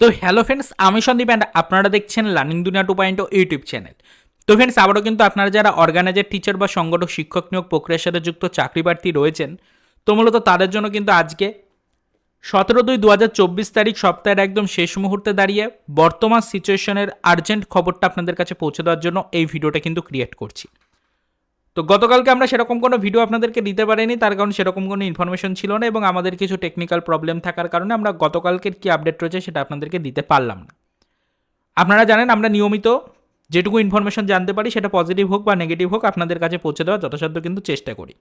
তো hello friends আমি Sandeep and আপনারা দেখছেন learning Duniya two point YouTube channel তো ফ্রেন্ডস আবারও কিন্তু আপনারা যারা অর্গানাইজার টিচার বা সংগঠক, শিক্ষক নিয়োগ প্রক্রিয়ার সাথে যুক্ত, চাকরি প্রার্থী রয়েছেন, তো মূলত তাদের জন্য কিন্তু আজকে সতেরো দুই দু তারিখ সপ্তাহের একদম শেষ মুহূর্তে দাঁড়িয়ে বর্তমান সিচুয়েশনের আর্জেন্ট খবরটা আপনাদের কাছে পৌঁছে দেওয়ার জন্য এই ভিডিওটা কিন্তু ক্রিয়েট করছি। তো গতকালকে আমরা সেরকম কোনো ভিডিও আপনাদেরকে দিতে পারিনি, তার কারণ সেরকম কোনো ইনফরমেশন ছিল না এবং আমাদের কিছু টেকনিক্যাল প্রবলেম থাকার কারণে আমরা গতকালকের কি আপডেট রয়েছে সেটা আপনাদেরকে দিতে পারলাম না। আপনারা জানেন আমরা নিয়মিত যেটুকু ইনফরমেশন জানতে পারি সেটা পজিটিভ হোক বা নেগেটিভ হোক আপনাদের কাছে পৌঁছে দেওয়ার যথাসাধ্য কিন্তু চেষ্টা করি।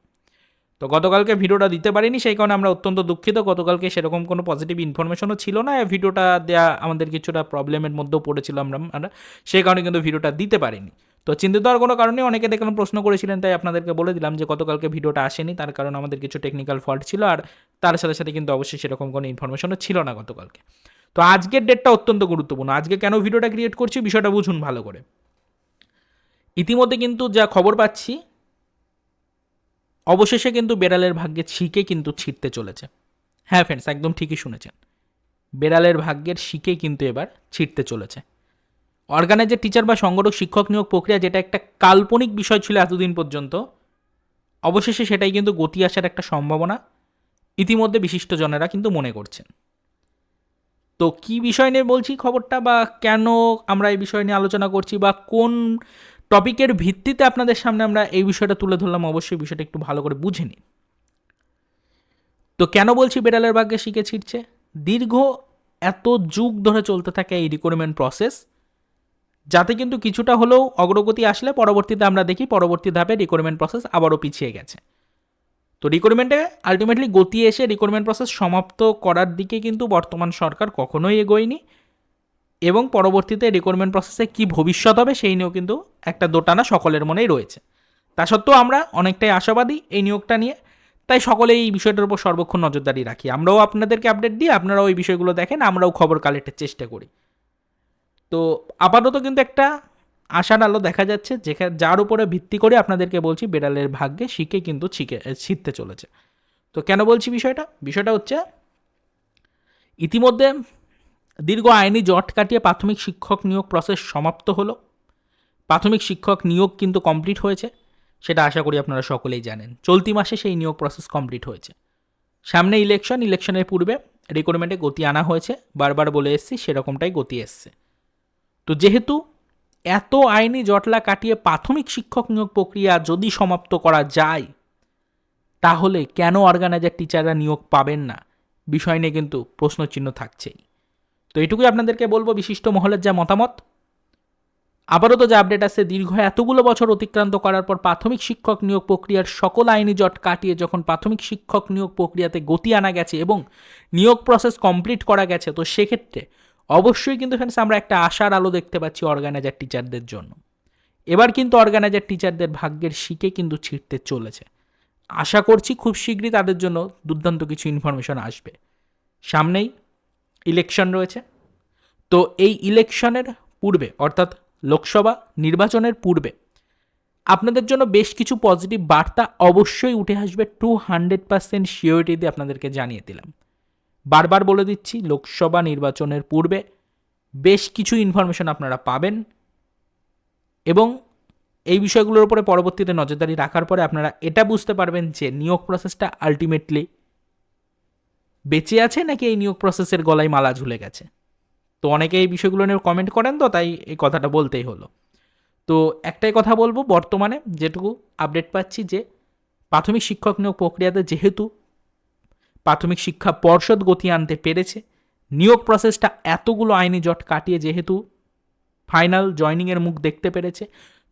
তো গতকালকে ভিডিওটা দিতে পারিনি, সেই কারণে আমরা অত্যন্ত দুঃখিত। গতকালকে সেরকম কোনো পজিটিভ ইনফরমেশনও ছিল না ভিডিওটা দেওয়া আমাদের কিছুটা প্রবলেমের মধ্যেও পড়েছিলাম আমরা আমরা সেই কারণে কিন্তু ভিডিওটা দিতে পারিনি। তো চিন্তিত হওয়ার কোনো কারণে অনেকে দেখলাম প্রশ্ন করেছিলেন, তাই আপনাদেরকে বলে দিলাম যে গতকালকে ভিডিওটা আসেনি। তার কারণ আমাদের কিছু টেকনিক্যাল ফল্ট ছিল আর তার সাথে সাথে কিন্তু অবশ্যই সেরকম কোনো ইনফরমেশনও ছিল না গতকালকে। তো আজকের ডেটটা অত্যন্ত গুরুত্বপূর্ণ। আজকে কেন ভিডিওটা ক্রিয়েট করছি বিষয়টা বুঝুন ভালো করে। ইতিমধ্যে কিন্তু যা খবর পাচ্ছি, অবশেষে কিন্তু বেড়ালের ভাগ্যে ছিকে কিন্তু ছিটতে চলেছে। হ্যাঁ ফ্রেন্ডস একদম ঠিকই শুনেছেন। বেড়ালের ভাগ্যের শিকে কিন্তু এবার ছিটতে চলেছে। অর্গানাইজার, টিচার বা সংগঠক, শিক্ষক নিয়োগ প্রক্রিয়া যেটা একটা কাল্পনিক বিষয় ছিল এতদিন পর্যন্ত, অবশেষে সেটাই কিন্তু গতি আসার একটা সম্ভাবনা ইতিমধ্যে বিশিষ্টজনেরা কিন্তু মনে করছেন। তো কি বিষয় নিয়ে বলছি খবরটা বা কেন আমরা এই বিষয় নিয়ে আলোচনা করছি বা কোন টপিকের ভিত্তিতে আপনাদের সামনে আমরা এই বিষয়টা তুলে ধরলাম, অবশ্যই বিষয়টা একটু ভালো করে বুঝে নিন। তো কেন বলছি বেড়ালের ভাগ্যে শিখে ছিটছে? দীর্ঘ এত যুগ ধরে চলতে থাকে এই রিক্রুটমেন্ট প্রসেস যাতে কিন্তু কিছুটা হলেও অগ্রগতি আসলে পরবর্তীতে আমরা দেখি পরবর্তী ধাপে রিক্রুটমেন্ট প্রসেস আবারও পিছিয়ে গেছে। তো রিক্রুটমেন্টে আলটিমেটলি গতি এসে রিক্রুটমেন্ট প্রসেস সমাপ্ত করার দিকে কিন্তু বর্তমান সরকার কখনোই এগোয়নি এবং পরবর্তীতে রিক্রুটমেন্ট প্রসেসে কি ভবিষ্যৎ হবে সেই নিয়েও কিন্তু একটা দোটানা সকলের মনেই রয়েছে। তা সত্ত্বেও আমরা অনেকটাই আশাবাদী এই নিয়োগটা নিয়ে। তাই সকলে এই বিষয়টার উপর সর্বক্ষণ নজরদারি রাখি। আমরাও আপনাদেরকে আপডেট দিই, আপনারাও এই বিষয়গুলো দেখেন, আমরাও খবর কালেক্টের চেষ্টা করি। তো আপাতত কিন্তু একটা আশার আলো দেখা যাচ্ছে যেখানে যার উপরে ভিত্তি করে আপনাদেরকে বলছি বেড়ালের ভাগ্যে শিখে কিন্তু ছিকে ছিটতে চলেছে। তো কেন বলছি বিষয়টা? বিষয়টা হচ্ছে, ইতিমধ্যে দীর্ঘ আইনি জট কাটিয়ে প্রাথমিক শিক্ষক নিয়োগ প্রসেস সমাপ্ত হলো। প্রাথমিক শিক্ষক নিয়োগ কিন্তু কমপ্লিট হয়েছে, সেটা আশা করি আপনারা সকলেই জানেন। চলতি মাসে সেই নিয়োগ প্রসেস কমপ্লিট হয়েছে। সামনে ইলেকশন ইলেকশনের পূর্বে রিক্রুটমেন্টে গতি আনা হয়েছে, বারবার বলে এসেছি, সেরকমটাই গতি এসছে। তো যেহেতু এত আইনি জটলা কাটিয়ে প্রাথমিক শিক্ষক নিয়োগ প্রক্রিয়া যদি সমাপ্ত করা যায়, তাহলে কেন অর্গানাইজার টিচাররা নিয়োগ পাবেন না? বিষয় নিয়ে কিন্তু প্রশ্নচিহ্ন থাকছেই। তো এটুকুই আপনাদেরকে বলব বিশিষ্ট মহলের যা মতামত। আবারও তো যে আপডেট আছে, দীর্ঘ এতগুলো বছর অতিক্রান্ত করার পর প্রাথমিক শিক্ষক নিয়োগ প্রক্রিয়ার সকল আইনি জট কাটিয়ে যখন প্রাথমিক শিক্ষক নিয়োগ প্রক্রিয়াতে গতি আনা গেছে এবং নিয়োগ প্রসেস কমপ্লিট করা গেছে, তো সেক্ষেত্রে অবশ্যই কিন্তু ফ্রেন্ডস আমরা একটা আশার আলো দেখতে পাচ্ছি অর্গানাইজার টিচারদের জন্য। এবার কিন্তু অর্গানাইজার টিচারদের ভাগ্যের শিকে কিন্তু ছিটতে চলেছে। আশা করছি খুব শীঘ্রই তাদের জন্য দুর্দান্ত কিছু ইনফরমেশন আসবে। সামনেই ইলেকশন রয়েছে। তো এই ইলেকশনের পূর্বে, অর্থাৎ লোকসভা নির্বাচনের পূর্বে, আপনাদের জন্য বেশ কিছু পজিটিভ বার্তা অবশ্যই উঠে আসবে। টু হান্ড্রেড পার্সেন্ট শিওরিটি দিয়ে আপনাদেরকে জানিয়ে দিলাম। বারবার বলে দিচ্ছি, লোকসভা নির্বাচনের পূর্বে বেশ কিছু ইনফরমেশন আপনারা পাবেন এবং এই বিষয়গুলোর উপরে পরবর্তীতে নজরদারি রাখার পরে আপনারা এটা বুঝতে পারবেন যে নিয়োগ প্রসেসটা আলটিমেটলি বেঁচে আছে নাকি এই নিয়োগ প্রসেসের গলায় মালা ঝুলে গেছে? তো অনেকে এই বিষয়গুলো নিয়ে কমেন্ট করেন তো, তাই এই কথাটা বলতেই হলো। তো একটাই কথা বলব, বর্তমানে যেটুকু আপডেট পাচ্ছি যে প্রাথমিক শিক্ষক নিয়োগ প্রক্রিয়াতে যেহেতু প্রাথমিক শিক্ষা পর্ষদ গতি আনতে পেরেছে। নিয়োগ প্রসেসটা এতগুলো আইনি জট কাটিয়ে যেহেতু ফাইনাল জয়নিংয়ের মুখ দেখতে পেরেছে,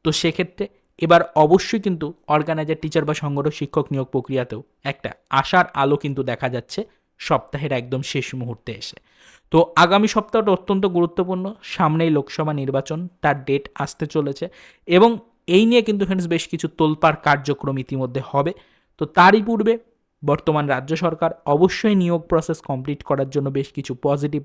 তো সেক্ষেত্রে এবার অবশ্যই কিন্তু অর্গানাইজার টিচার বা সংগঠক, শিক্ষক নিয়োগ প্রক্রিয়াতেও একটা আশার আলো কিন্তু দেখা যাচ্ছে সপ্তাহের একদম শেষ মুহূর্তে এসে। তো আগামী সপ্তাহটা অত্যন্ত গুরুত্বপূর্ণ, সামনেই লোকসভা নির্বাচন, তার ডেট আসতে চলেছে এবং এই নিয়ে কিন্তু ফ্রেন্ডস বেশ কিছু তোলপাড় কার্যক্রম ইতিমধ্যে হবে। তো তারই পূর্বে বর্তমান রাজ্য সরকার অবশ্যই নিয়োগ প্রসেস কমপ্লিট করার জন্য বেশ কিছু পজিটিভ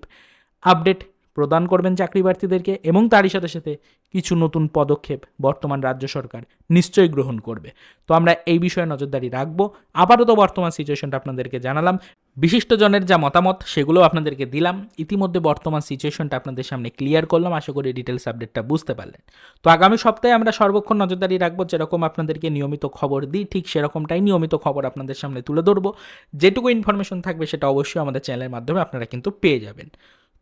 আপডেট প্রদান করবেন চাকরি প্রার্থীদেরকে এবং তারই সাথে সাথে কিছু নতুন পদক্ষেপ বর্তমান রাজ্য সরকার নিশ্চয়ই গ্রহণ করবে। তো আমরা এই বিষয়ে নজরদারি রাখব। আপাতত বর্তমান সিচুয়েশনটা আপনাদেরকে জানালাম। বিশিষ্টজনের যা মতামত সেগুলো আপনাদেরকে দিলাম। ইতিমধ্যে বর্তমান সিচুয়েশনটা আপনাদের সামনে ক্লিয়ার করলাম। আশা করি ডিটেলস আপডেটটা বুঝতে পারলেন। তো আগামী সপ্তাহে আমরা সর্বক্ষণ নজরদারি রাখব। যেরকম আপনাদেরকে নিয়মিত খবর দিই, ঠিক সেরকমটাই নিয়মিত খবর আপনাদের সামনে তুলে ধরবো। যেটুকু ইনফরমেশন থাকবে সেটা অবশ্যই আমাদের চ্যানেলের মাধ্যমে আপনারা কিন্তু পেয়ে যাবেন।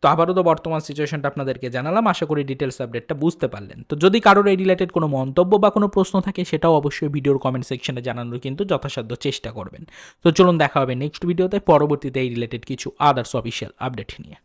তো আবারও তো বর্তমান সিচুয়েশনটা আপনাদেরকে জানালাম। আশা করি ডিটেলস আপডেটটা বুঝতে পারলেন। তো যদি কারোর এই রিলেটেড কোনো মন্তব্য বা কোনো প্রশ্ন থাকে, সেটাও অবশ্যই ভিডিওর কমেন্ট সেকশনে জানানোর কিন্তু যথাসাধ্য চেষ্টা করবেন। তো চলুন দেখা হবে নেক্সট ভিডিওতে পরবর্তীতে এই রিলেটেড কিছু আদার্স অফিসিয়াল আপডেট নিয়ে।